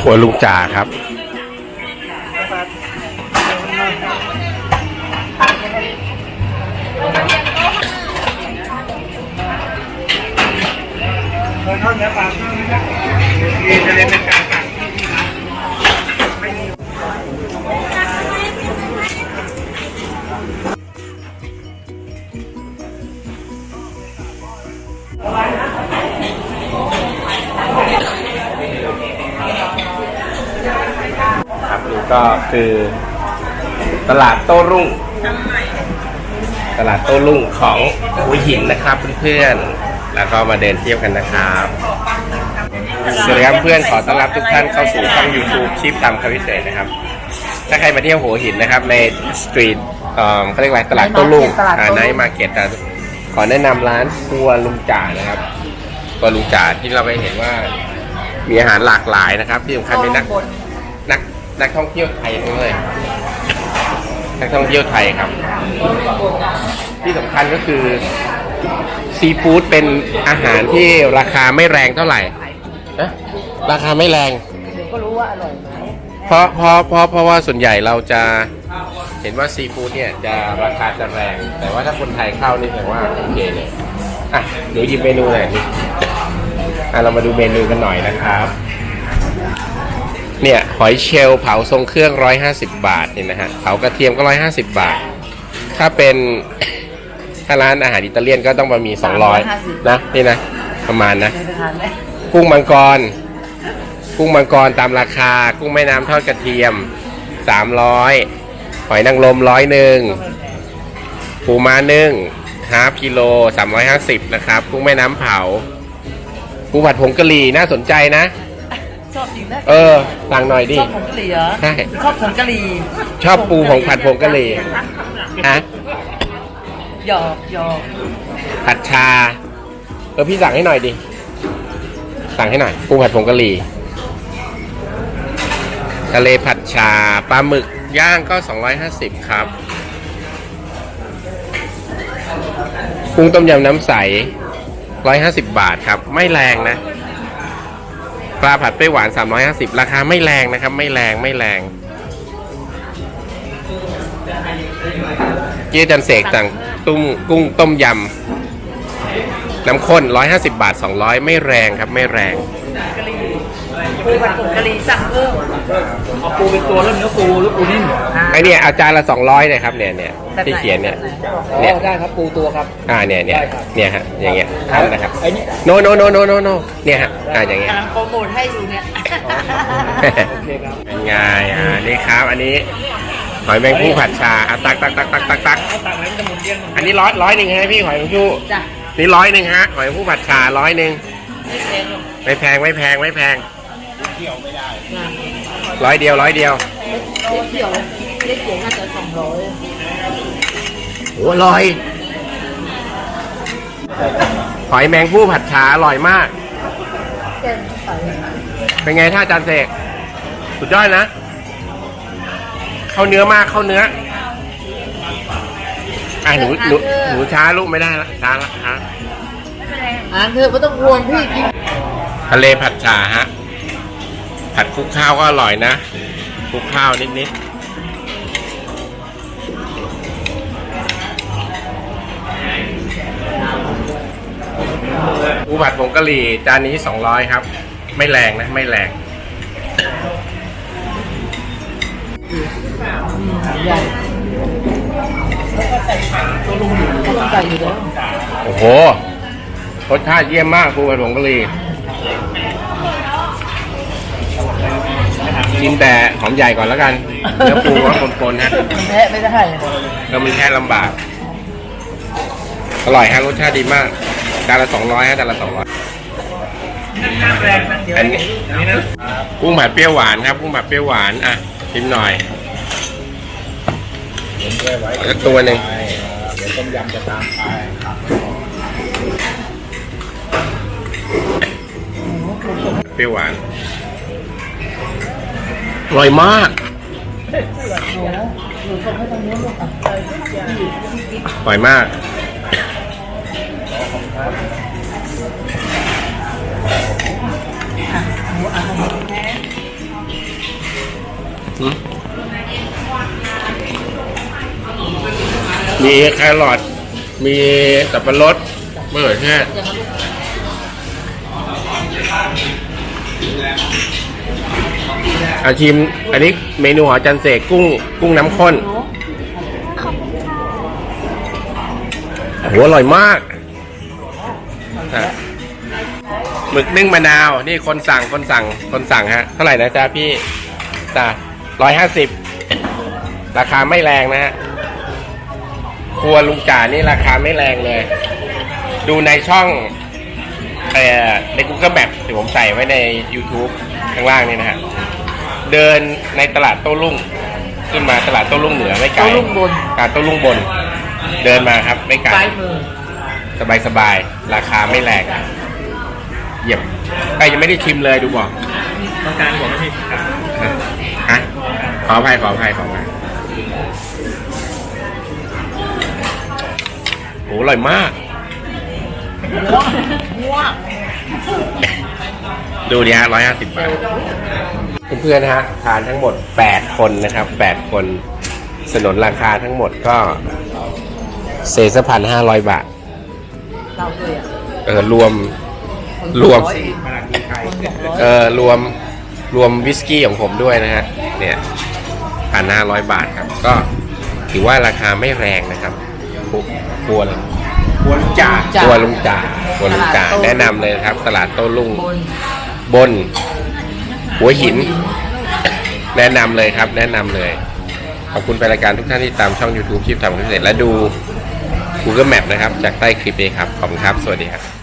ครัวลุงจ่าครับครับนี่ก็ คือตลาดโต้รุ่ง ตลาดโต้รุ่งของหัวหินนะครับเพื่อนๆ แล้วก็มาเดินเที่ยวกันนะครับ สวัสดีครับเพื่อนขอต้อนรับทุกท่านเข้าสู่ช่อง YouTube ชิปตามคำพิเศษนะครับ ถ้าใครมาเที่ยวหัวหินนะครับในสตรีทเอ่อเขาเรียกว่าตลาดโต้รุ่งอ่าไนท์มาร์เก็ตขอแนะนำร้านครัวลุงจ่านะครับครัวลุงจ่าที่เราไปเห็นว่ามีอาหารหลากหลายนะครับ ที่สำคัญเป็นนัก นักท่องเที่ยวไทยทั้งเลยนักท่องเที่ยวไทยครับ ที่สำคัญก็คือซีฟู้ดเป็นอาหารที่ราคาไม่แรงเท่าไหร่นะราคาไม่แรง ก็รู้ว่าอร่อยไหมเพราะเพราะเพราะเพราะว่าส่วนใหญ่เราจะเห็นว่าซีฟู้ดเนี่ยจะราคาจะแรง แต่ว่าถ้าคนไทยเข้านี่แสดงว่าโอเคเลยอะเดี๋ยวหยิบเมนูหน่อยอะเรามาดูเมนูกันหน่อยนะครับ เนี่ยหอยเชลล์เผาทรงเครื่อง 150 บาทเนี่ยนะฮะเผากระเทียมก็ 150 บาท ถ้าเป็นถ้าร้านอาหารอิตาเลียนก็ต้องมามี 200 นะนี่นะประมาณนะเคยไปทานไหมกุ้งมังกร กุ้งมังกรตามราคา กุ้งแม่น้ำทอดกระเทียม 300 หอยนางรมร้อยหนึ่งปูม้านึ่งฮาฟกิโล 350 นะครับ กุ้งแม่น้ำเผา ปูผัดผงกะหรี่น่าสนใจนะ ชอบจริงนะเออสั่งหน่อยดิ ชอบผงกะหรี่เหรอใช่ ชอบผงกะหรี่ชอบปูผงผัดผงกะหรี่ฮะหยอกหยอกผัดชา เออพี่สั่งให้หน่อยดิ สั่งให้หน่อยปูผัดผงกะหรี่ทะเลผัดชาปลาหมึกย่างก็ 250 ครับกุ้งต้มยำน้ำใส 150 บาทครับ ไม่แรงนะ ปลาผัดเปรี้ยหวาน350 ราคาไม่แรงนะครับ ไม่แรงไม่แรงเกี๊ยจันเสกต่างตุ้มกุ้งต้มยำน้ำข้น 150 บาท 200 ไม่แรงครับ ไม่แรง ปูผัดผงกะหรี่สั่งเพิ่มเอาปูเป็นตัวแล้วเนื้อปูหรือปูนิ่มไอเนี่ยเอาจานละ200เลยครับเนี่ยเนี่ยแบบไหที่เขียนเนี่ย แบบไหอ๋อเนี่ยได้ครับปูตัวครับ อ่าเนี่ยเนี่ยเนี่ยฮะอย่างเงี้ยทำนะครับ ไอ้นี่ โนโนโนโนโนโนเนี่ยฮะอ่าอย่างเงี้ย กำลังโปรโมทให้อยู่เนี่ยโอเคครับเป็นไงอ่านี่ครับอันนี้หอยแมงผู้ผัดชาอะตักตักตักตักตักตักเอาตักไหนมันจะหมุนเวียนอันนี้ร้อยร้อยหนึ่งฮะพี่หอยแมงผู้จ้ะนี่ร้อยหนึ่งฮะหอยแมงผู้ผัดชาร้อยหนึ่งไม่แพงหรอกไม่แพงไม่แพงไม่แพง ร้อยเดียวร้อยเดียวเล็กเกี่ยวเล็กเกี่ยวน่าจะสองร้อยโอ้อร่อยหอยแมงผู้ผัดชาอร่อยมาก แกงใส่เป็นไงท่าอาจารย์เสกสุดยอดนะ เข้าเนื้อมากเข้าเนื้ออะหนูหนูหนูช้าลูกไม่ได้ละช้าละช้าอ่านเธอไม่ต้องห่วงพี่กิน ทะเลผัดชาฮะ ผัดคลุกข้าวก็อร่อยนะคลุกข้าวนิดนิดปูผัดผงกะหรี่จานนี้สองร้อยครับ ไม่แรงนะ ไม่แรงใหญ่เขาต้องใส่อยู่แล้วโอ้โหรสชาติเยี่ยมมากปูผัดผงกะหรี่ กินแต่หอมใหญ่ก่อนแล้วกันเนื้อปูว่าปนๆฮะมันแทะไม่ได้ก็มันแค่ลำบาก อร่อยฮะรสชาติดีมากจานละสองร้อยฮะจานละสองร้อยอันนี้กุ้งผัดเปรี้ยวหวานครับกุ้งผัดเปรี้ยวหวานอะชิมหน่อยเอาสักตัวหนึ่งเดี๋ยวต้มยำจะตามไปเปรี้ยวหวาน อร่อยมากอร่อยมากมมีแครอทมีสับปะรดมะเขือเทศ อาชิม อันนี้เมนูหอจันเสกกุ้ง กุ้งน้ำข้นโอ้โหอร่อยมากอะหมึกนึ่งมะนาว นี่คนสั่งคนสั่งคนสั่งฮะ เท่าไหร่นะจ๊ะพี่จ้ะร้อยห้าสิบราคาไม่แรงนะฮะครัวลุงจ่านี่ราคาไม่แรงเลย ดูในช่อง เอ่อใน Google Map ที่ผมใส่ไว้ใน YouTube ข้างล่างนี่นะฮะเดินในตลาดโต้รุ่ง ขึ้นมาตลาดโต้รุ่งเหนือไม่ไกลโต้รุ่งบน ตลาดโต้รุ่งบน เดินมาครับไม่ไกล ซ้ายมือสบายสบายๆราคาไม่แรงเยี่ยมใครยังไม่ได้ชิมเลยดูบอกต้องการผมไหมพี่ครับฮะฮะขออภัยขออภัยขออภัยโอ้อร่อยมาก ดูดิฮะร้อยห้าสิบบาท เพื่อนๆนะฮะทานทั้งหมดแปดคนนะครับแปดคน สนนราคาทั้งหมดก็เศษพันห้าร้อยบาท เราด้วยอะเออรวมรวม เออรวมรวมวิสกี้ของผมด้วยนะฮะ เนี่ยพันห้าร้อยบาทครับ ก็ถือว่าราคาไม่แรงนะครับครัวเลย ครัวลุงจ่า ครัวลุงจ่าครัวลุงจ่า แนะนำเลยนะครับ ตลาดโต้รุ่งบนบน หัวหิน แนะนำเลยครับ แนะนำเลย ขอบคุณแฟนรายการทุกท่านที่ตามช่อง YouTube ชิปทำเกษตรและดู Google Map นะครับ จากใต้คลิปนี้ครับ ขอบคุณครับ สวัสดีครับ